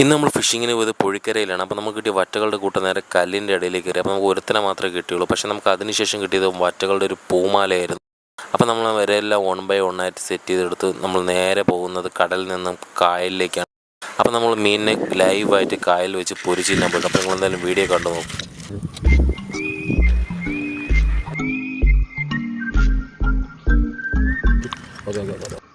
ഇന്ന് നമ്മൾ ഫിഷിങ്ങിന് പോയത് പുഴിക്കരയിലാണ്. അപ്പോൾ നമുക്ക് കിട്ടിയ വറ്റകളുടെ കൂട്ടം നേരെ കല്ലിന്റെ ഇടയിലേക്ക് കയറി. അപ്പോൾ നമുക്ക് ഒരുത്തനെ മാത്രമേ കിട്ടിയുള്ളൂ. പക്ഷേ നമുക്ക് അതിനുശേഷം കിട്ടിയത് വറ്റകളുടെ ഒരു പൂമാലയായിരുന്നു. അപ്പോൾ നമ്മൾ വരെയെല്ലാം വൺ ബൈ വൺ ആയിട്ട് സെറ്റ് ചെയ്തെടുത്ത് നമ്മൾ നേരെ പോകുന്നത് കടലിൽ നിന്നും കായലിലേക്കാണ്. അപ്പോൾ നമ്മൾ മീനിനെ ലൈവായിട്ട് കായൽ വെച്ച് പൊരിച്ചിരുന്ന പോയിട്ട് അപ്പോൾ നിങ്ങളെന്തായാലും വീഡിയോ കണ്ടു നോക്കും. Okay okay